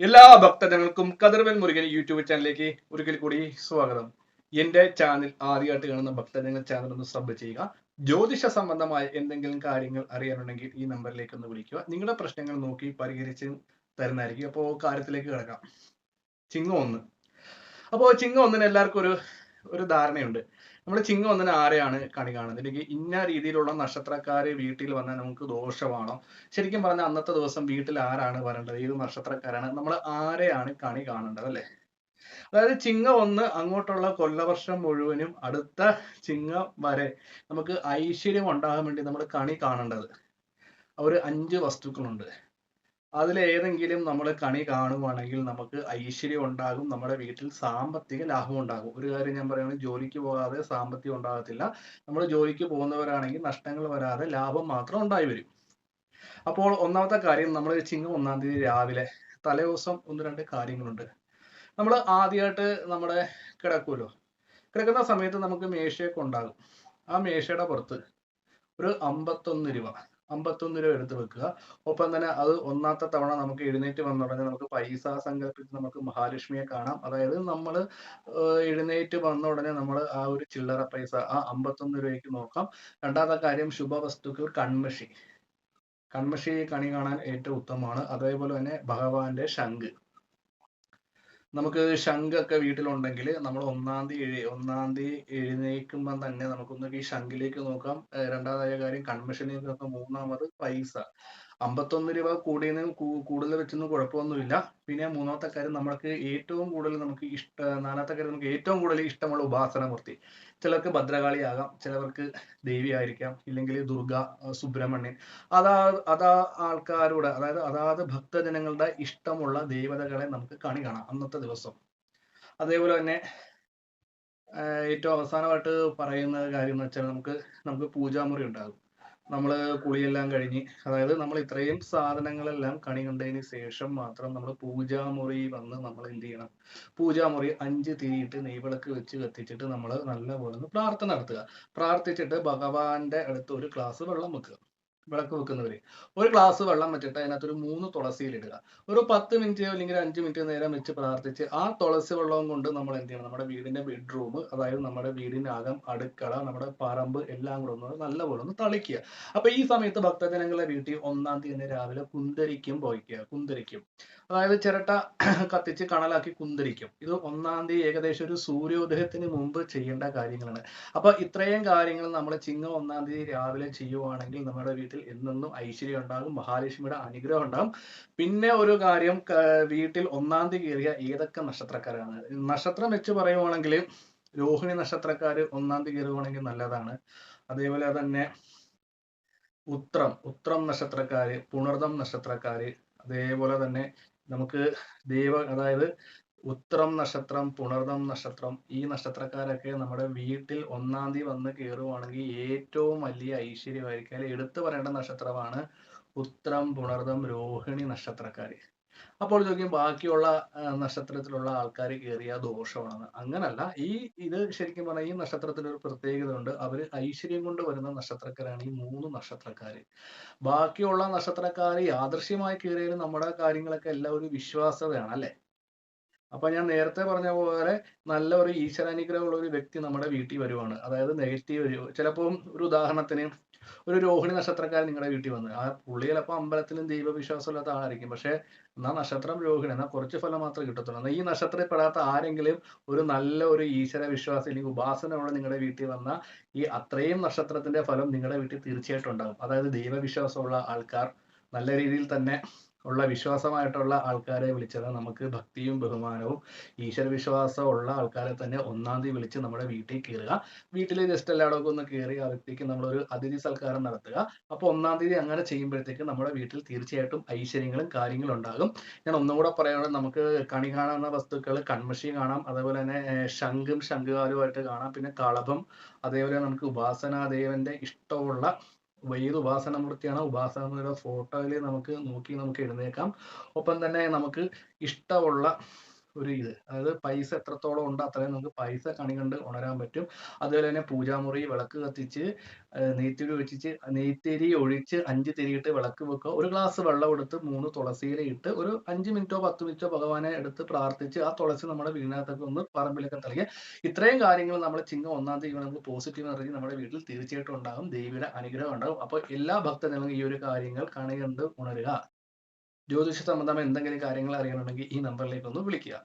എല്ലാ ഭക്തജനങ്ങൾക്കും കതിർവൻ മുരുകൻ യൂട്യൂബ് ചാനലിലേക്ക് ഒരിക്കൽ കൂടി സ്വാഗതം. എന്റെ ചാനൽ ആദ്യമായിട്ട് കാണുന്ന ഭക്തജനങ്ങൾ ചാനൽ ഒന്ന് സബ് ചെയ്യുക. ജ്യോതിഷ സംബന്ധമായ എന്തെങ്കിലും കാര്യങ്ങൾ അറിയാനുണ്ടെങ്കിൽ ഈ നമ്പറിലേക്ക് ഒന്ന് വിളിക്കുക. നിങ്ങളുടെ പ്രശ്നങ്ങൾ നോക്കി പരിഹരിച്ച് തരുന്നതായിരിക്കും. അപ്പോൾ കാര്യത്തിലേക്ക് കിടക്കാം. ചിങ്ങം ഒന്ന്. അപ്പോൾ ചിങ്ങം ഒന്നിന് എല്ലാവർക്കും ഒരു ഒരു ധാരണയുണ്ട്. നമ്മൾ ചിങ്ങം വന്നാൽ ആരെയാണ് കണി കാണുന്നത്? അല്ലെങ്കിൽ ഇന്ന രീതിയിലുള്ള നക്ഷത്രക്കാര് വീട്ടിൽ വന്നാൽ നമുക്ക് ദോഷമാണോ? ശരിക്കും പറഞ്ഞാൽ അന്നത്തെ ദിവസം വീട്ടിൽ ആരാണ് വരേണ്ടത്? ഏത് നക്ഷത്രക്കാരാണ്? നമ്മൾ ആരെയാണ് കണി കാണേണ്ടത് അല്ലെ? അതായത് ചിങ്ങ ഒന്ന് അങ്ങോട്ടുള്ള കൊല്ലവർഷം മുഴുവനും അടുത്ത ചിങ്ങ വരെ നമുക്ക് ഐശ്വര്യം ഉണ്ടാകാൻ വേണ്ടി നമ്മൾ കണി കാണേണ്ടത്. ഒരു അഞ്ച് വസ്തുക്കളുണ്ട്. അതിൽ ഏതെങ്കിലും നമ്മൾ കണി കാണുവാണെങ്കിൽ നമുക്ക് ഐശ്വര്യം ഉണ്ടാകും നമ്മുടെ വീട്ടിൽ സാമ്പത്തിക ലാഭം ഉണ്ടാകും. ഒരു കാര്യം ഞാൻ പറയുന്നത് ജോലിക്ക് പോകാതെ സാമ്പത്തികം ഉണ്ടാകത്തില്ല. നമ്മൾ ജോലിക്ക് പോകുന്നവരാണെങ്കിൽ നഷ്ടങ്ങൾ വരാതെ ലാഭം മാത്രം ഉണ്ടായി വരും. അപ്പോൾ ഒന്നാമത്തെ കാര്യം നമ്മൾ ചിങ്ങം ഒന്നാം തീയതി രാവിലെ തലേദിവസം ഒന്ന് രണ്ട് കാര്യങ്ങളുണ്ട്. നമ്മൾ ആദ്യമായിട്ട് നമ്മുടെ കിടക്കുമല്ലോ. കിടക്കുന്ന സമയത്ത് നമുക്ക് മേശയൊക്കെ ഉണ്ടാകും. ആ മേശയുടെ പുറത്ത് ഒരു അമ്പത്തൊന്ന് രൂപ. അമ്പത്തൊന്ന് രൂപ എടുത്ത് വെക്കുക. ഒപ്പം തന്നെ അത് ഒന്നാമത്തെ തവണ നമുക്ക് എഴുന്നേറ്റ് വന്ന ഉടനെ നമുക്ക് പൈസ സങ്കല്പിച്ച് നമുക്ക് മഹാലക്ഷ്മിയെ കാണാം. അതായത് നമ്മൾ എഴുന്നേറ്റ് വന്ന ഉടനെ നമ്മൾ ആ ഒരു ചില്ലറ പൈസ ആ അമ്പത്തൊന്ന് രൂപയ്ക്ക് നോക്കാം. രണ്ടാമത്തെ കാര്യം ശുഭവസ്തുക്കൾ കൺമഷി. കൺമഷി കണി കാണാൻ ഏറ്റവും ഉത്തമമാണ്. അതേപോലെ തന്നെ ഭഗവാന്റെ ശംഖ്. നമുക്ക് ശംഖൊക്കെ വീട്ടിലുണ്ടെങ്കിൽ നമ്മൾ ഒന്നാം തീയതി ഒന്നാം തീയതി എഴുന്നേൽക്കുമ്പോൾ തന്നെ നമുക്കൊന്ന് ഈ ശംഖിലേക്ക് നോക്കാം. രണ്ടാമതായ കാര്യം കൺവെൻഷനിൽ നോക്കാം മൂന്നാമത് പൈസ. അമ്പത്തൊന്ന് രൂപ കൂടിയതിന് കൂടുതൽ വെച്ചൊന്നും കുഴപ്പമൊന്നുമില്ല. പിന്നെ മൂന്നാമത്തെ കാര്യം നമ്മൾക്ക് ഏറ്റവും കൂടുതൽ നമുക്ക് ഇഷ്ട നാലാമത്തെ കാര്യം നമുക്ക് ഏറ്റവും കൂടുതൽ ഇഷ്ടമുള്ള ഉപാസനമൂർത്തി. ചിലർക്ക് ഭദ്രകാളി ആകാം ചിലവർക്ക് ദേവി ആയിരിക്കാം ഇല്ലെങ്കിൽ ദുർഗ സുബ്രഹ്മണ്യൻ. അതാ അതാ ആൾക്കാരുടെ അതായത് അതാത് ഭക്തജനങ്ങളുടെ ഇഷ്ടമുള്ള ദേവതകളെ നമുക്ക് കണി കാണാം അന്നത്തെ ദിവസം. അതേപോലെ തന്നെ ഏറ്റവും അവസാനമായിട്ട് പറയുന്ന കാര്യം എന്ന് വെച്ചാൽ നമുക്ക് നമുക്ക് പൂജാമുറി ഉണ്ടാകും. നമ്മൾ കുളിയെല്ലാം കഴിഞ്ഞ് അതായത് നമ്മൾ ഇത്രയും സാധനങ്ങളെല്ലാം കണി കണ്ടതിന് ശേഷം മാത്രം നമ്മൾ പൂജാമുറി വന്ന് നമ്മൾ എന്ത് ചെയ്യണം? പൂജാമുറി അഞ്ച് തിരിയിട്ട് നെയ്വിളക്ക് വെച്ച് കത്തിച്ചിട്ട് നമ്മൾ നല്ലപോലെ ഒന്ന് പ്രാർത്ഥന നടത്തുക. പ്രാർത്ഥിച്ചിട്ട് ഭഗവാന്റെ അടുത്ത് ഒരു ഗ്ലാസ് വെള്ളം വെക്കുക. വിളക്ക് വെക്കുന്നവര്. ഒരു ഗ്ലാസ് വെള്ളം വെച്ചിട്ട് അതിനകത്ത് ഒരു മൂന്ന് തുളസിയിൽ ഇടുക. ഒരു പത്ത് മിനിറ്റ് അല്ലെങ്കിൽ അഞ്ച് മിനിറ്റ് നേരം വെച്ച് പ്രാർത്ഥിച്ച് ആ തുളസി വെള്ളവും കൊണ്ട് നമ്മൾ എന്ത് ചെയ്യണം? നമ്മുടെ വീടിന്റെ ബെഡ്റൂം അതായത് നമ്മുടെ വീടിന്റെ അകം അടുക്കള നമ്മുടെ പറമ്പ് എല്ലാം കൂടെ ഒന്ന് നല്ലപോലെ ഒന്ന് തളിക്കുക. അപ്പൊ ഈ സമയത്ത് ഭക്തജനങ്ങളെ വീട്ടിൽ ഒന്നാം തീയതി രാവിലെ കുന്തരിക്കും പോയിക്കുക. കുന്തരിക്കും. അതായത് ചിരട്ട കത്തിച്ച് കണലാക്കി കുന്തരിക്കും. ഇത് ഒന്നാം തീയതി ഏകദേശം ഒരു സൂര്യോദയത്തിന് മുമ്പ് ചെയ്യേണ്ട കാര്യങ്ങളാണ്. അപ്പൊ ഇത്രയും കാര്യങ്ങൾ നമ്മൾ ചിങ്ങം ഒന്നാം തീയതി രാവിലെ ചെയ്യുവാണെങ്കിൽ നമ്മുടെ വീട്ടിൽ എന്നെന്നും ഐശ്വര്യം ഉണ്ടാകും മഹാലക്ഷ്മിയുടെ അനുഗ്രഹം ഉണ്ടാകും. പിന്നെ ഒരു കാര്യം വീട്ടിൽ ഒന്നാം തീയതി കയറിയ ഏതൊക്കെ നക്ഷത്രക്കാരാണ്? നക്ഷത്രം വെച്ച് പറയുവാണെങ്കിൽ രോഹിണി നക്ഷത്രക്കാർ ഒന്നാം തീയതി കയറുവാണെങ്കിൽ നല്ലതാണ്. അതേപോലെ തന്നെ ഉത്രം ഉത്രം നക്ഷത്രക്കാര് പുണർദം നക്ഷത്രക്കാര് അതേപോലെ തന്നെ നമുക്ക് ദേവ അതായത് ഉത്രം നക്ഷത്രം പുണർദം നക്ഷത്രം ഈ നക്ഷത്രക്കാരൊക്കെ നമ്മുടെ വീട്ടിൽ ഒന്നാം തീയതി വന്ന് കയറുവാണെങ്കിൽ ഏറ്റവും വലിയ ഐശ്വര്യമായിരിക്കും. അല്ലെങ്കിൽ എടുത്തു പറയേണ്ട നക്ഷത്രമാണ് ഉത്രം പുണർദം രോഹിണി നക്ഷത്രക്കാർ അപ്പോൾ ചോദിക്കും ബാക്കിയുള്ള നക്ഷത്രത്തിലുള്ള ആൾക്കാർ കയറിയ ദോഷമാണെന്ന്. അങ്ങനല്ല. ഈ ഇത് ശരിക്കും പറഞ്ഞാൽ ഈ നക്ഷത്രത്തിന് ഒരു പ്രത്യേകത ഉണ്ട് അവർ ഐശ്വര്യം കൊണ്ട് വരുന്ന നക്ഷത്രക്കാരാണ് ഈ മൂന്ന് നക്ഷത്രക്കാർ ബാക്കിയുള്ള നക്ഷത്രക്കാർ യാദൃശ്യമായി കയറിയാലും നമ്മുടെ കാര്യങ്ങളൊക്കെ എല്ലാം ഒരു വിശ്വാസതയാണ് അല്ലെ? അപ്പൊ ഞാൻ നേരത്തെ പറഞ്ഞ പോലെ നല്ല ഒരു ഈശ്വരാനുഗ്രഹമുള്ള ഒരു വ്യക്തി നമ്മുടെ വീട്ടിൽ വരുവാണ്. അതായത് നെഗറ്റീവ് ചിലപ്പോൾ ഒരു ഉദാഹരണത്തിന് ഒരു രോഹിണി നക്ഷത്രക്കാരൻ നിങ്ങളുടെ വീട്ടിൽ വന്നു. ആ പുള്ളി ചിലപ്പോൾ അമ്പലത്തിലും ദൈവവിശ്വാസം ഇല്ലാത്ത ആളായിരിക്കും. പക്ഷെ എന്നാ നക്ഷത്രം രോഹിണി എന്നാൽ കുറച്ച് ഫലം മാത്രമേ കിട്ടത്തുള്ളൂ. എന്നാൽ ഈ നക്ഷത്രത്തിൽ ആരെങ്കിലും ഒരു നല്ല ഒരു ഈശ്വര വിശ്വാസം അല്ലെങ്കിൽ ഉപാസനയോടെ നിങ്ങളുടെ വീട്ടിൽ വന്ന ഈ അത്രയും നക്ഷത്രത്തിന്റെ ഫലം നിങ്ങളുടെ വീട്ടിൽ തീർച്ചയായിട്ടും ഉണ്ടാകും. അതായത് ദൈവവിശ്വാസമുള്ള ആൾക്കാർ നല്ല രീതിയിൽ തന്നെ ഉള്ള വിശ്വാസമായിട്ടുള്ള ആൾക്കാരെ വിളിച്ചത് നമുക്ക് ഭക്തിയും ബഹുമാനവും ഈശ്വര വിശ്വാസം ഉള്ള ആൾക്കാരെ തന്നെ ഒന്നാം തീയതി വിളിച്ച് നമ്മുടെ വീട്ടിൽ കയറുക. വീട്ടിൽ ജസ്റ്റ് എല്ലായിടവും ഒന്ന് കയറി ആ വ്യക്തിക്ക് നമ്മളൊരു അതിഥി സൽക്കാരം നടത്തുക. അപ്പോൾ ഒന്നാം തീയതി അങ്ങനെ ചെയ്യുമ്പോഴത്തേക്ക് നമ്മുടെ വീട്ടിൽ തീർച്ചയായിട്ടും ഐശ്വര്യങ്ങളും കാര്യങ്ങളും ഉണ്ടാകും. ഞാൻ ഒന്നും കൂടെ നമുക്ക് കണി കാണാവുന്ന വസ്തുക്കൾ കൺമഷി കാണാം അതേപോലെ തന്നെ ശംഖും ശംഖുകാലുമായിട്ട് കാണാം. പിന്നെ കളഭം അതേപോലെ നമുക്ക് ഉപാസനാദേവന്റെ ഇഷ്ടമുള്ള ഏത് ഉപാസനമൂർത്തിയാണോ. ഉപാസനയുടെ ഫോട്ടോയിൽ നമുക്ക് നോക്കി നമുക്ക് എഴുന്നേക്കാം. ഒപ്പം തന്നെ നമുക്ക് ഇഷ്ടമുള്ള ഒരു ഇത്. അതായത് പൈസ എത്രത്തോളം ഉണ്ടോ അത്രയും നമുക്ക് പൈസ കണി കണ്ട് ഉണരാൻ പറ്റും. അതുപോലെ തന്നെ പൂജാമുറി വിളക്ക് കത്തിച്ച് നെയ്ത്തിരി ഒഴിച്ച് നെയ്ത്തിരി ഒഴിച്ച് അഞ്ച് തിരിയിട്ട് വിളക്ക് വെക്കുക. ഒരു ഗ്ലാസ് വെള്ളം എടുത്ത് മൂന്ന് തുളസിയില ഇട്ട് ഒരു അഞ്ച് മിനിറ്റോ പത്ത് മിനിറ്റോ ഭഗവാനെ എടുത്ത് പ്രാർത്ഥിച്ച് ആ തുളസി നമ്മുടെ വീടിനകത്തൊക്കെ ഒന്ന് പറമ്പിലൊക്കെ തളിക്കുക ഇത്രയും കാര്യങ്ങൾ നമ്മൾ ചിങ്ങ ഒന്നാം തീയതി നമുക്ക് പോസിറ്റീവ് എനർജി നമ്മുടെ വീട്ടിൽ തീർച്ചയായിട്ടും ഉണ്ടാകും. ദേവിയുടെ അനുഗ്രഹം ഉണ്ടാകും. അപ്പോൾ എല്ലാ ഭക്തജനങ്ങളും ഈ ഒരു കാര്യങ്ങൾ കണി കണ്ട് ഉണരുക. ജ്യോതിഷ സംബന്ധമായ എന്തെങ്കിലും കാര്യങ്ങൾ അറിയണമെങ്കിൽ ഈ നമ്പറിലേക്ക് ഒന്ന് വിളിക്കുക.